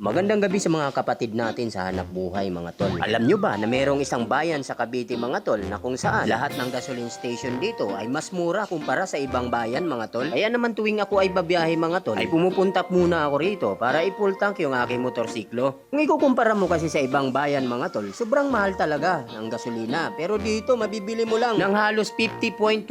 Magandang gabi sa mga kapatid natin sa hanap buhay mga tol. Alam nyo ba na merong isang bayan sa Cavite mga tol na kung saan lahat ng gasoline station dito ay mas mura kumpara sa ibang bayan mga tol. Kaya naman tuwing ako ay babiyahe mga tol ay pumupunta muna ako rito para i-full tank yung aking motorsiklo. Kung ikukumpara mo kasi sa ibang bayan mga tol, sobrang mahal talaga ng gasolina. Pero dito mabibili mo lang ng halos 50.24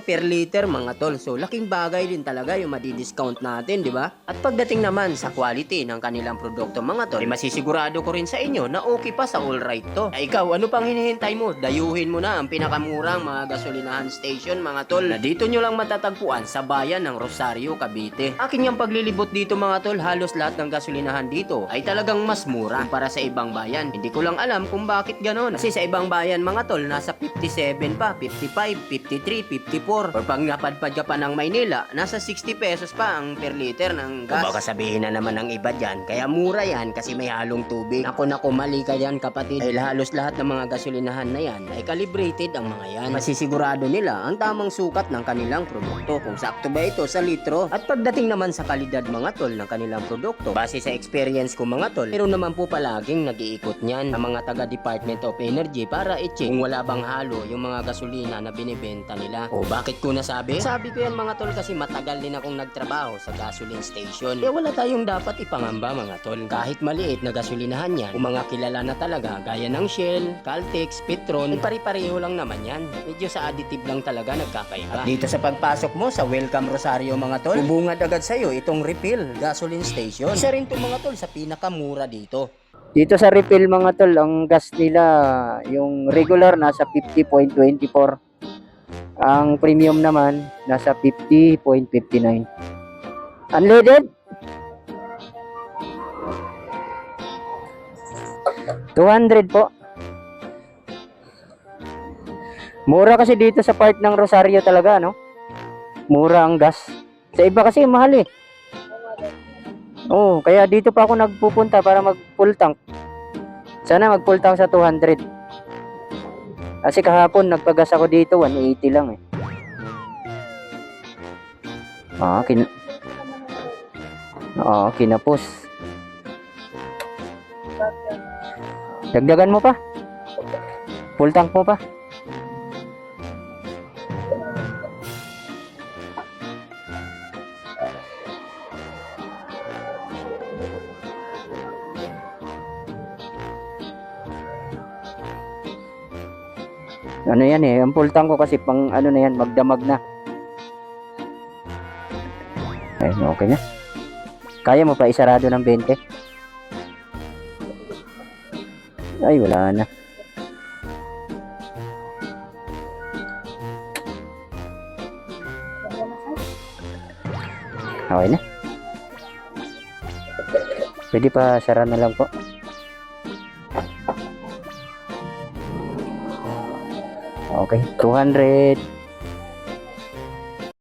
per liter mga tol. So laking bagay din talaga yung madi-discount natin, di ba? At pagdating naman sa quality ng kanilang produkto mga tol, ay masisigurado ko rin sa inyo na okay pa sa all right to. Ay ikaw, ano pang hinihintay mo? Dayuhin mo na ang pinakamurang mga gasolinahan station mga tol na dito nyo lang matatagpuan sa bayan ng Rosario, Cavite. Akin yung paglilibot dito mga tol, halos lahat ng gasolinahan dito ay talagang mas mura para sa ibang bayan. Hindi ko lang alam kung bakit ganon. Kasi sa ibang bayan mga tol, nasa 57 pa, 55, 53, 54. Or pag napadpad pa ng Maynila, nasa 60 pesos pa ang per liter ng gas. O baka sabihin na naman ng iba dyan, kaya mura yan kasi may halong tubig. Ako nako mali ka yan kapatid. Dahil halos lahat ng mga gasolinahan na yan ay calibrated ang mga yan. Masisigurado nila ang tamang sukat ng kanilang produkto kung sakto ba ito sa litro. At pagdating naman sa kalidad mga tol ng kanilang produkto, base sa experience ko mga tol, meron naman po palaging nag-iikot niyan ang mga taga Department of Energy para i-check kung wala bang halo yung mga gasolina na binibenta nila. O bakit ko nasabi? Sabi ko yan mga tol kasi matagal din akong nagtrabaho sa gasoline station. Kaya wala tayong dapat ipangamba mga tol. Kahit maliit na gasolinahan yan, kung mga kilala na talaga gaya ng Shell, Caltex, Petron, ay pari-pareho lang naman yan. Medyo sa additive lang talaga nagkakaiba. At dito sa pagpasok mo sa Welcome Rosario mga tol, bubungad agad sa'yo itong refill gasoline station. Isa rin to mga tol sa pinakamura dito. Dito sa refill mga tol, ang gas nila, yung regular nasa 50.24. Ang premium naman nasa 50.59. Unleaded? 200 po. Mura kasi dito sa part ng Rosario talaga, no? Mura ang gas. Sa iba kasi mahal eh. Oo, kaya dito pa ako nagpupunta para mag full tank. Sana mag full tank sa 200. Kasi kahapon nagpagas ako dito 180 lang eh. Ah, kin Ah, kinapos. Dagdagan mo pa. Full tank mo pa. Ano yan eh, ang full tank ko kasi pang ano na yan, magdamag na. Ayun, okay na. Kaya mo pa isarado ng 20? Ay, wala na. Okay na. Pwede pa sara na lang po. Okay, 200.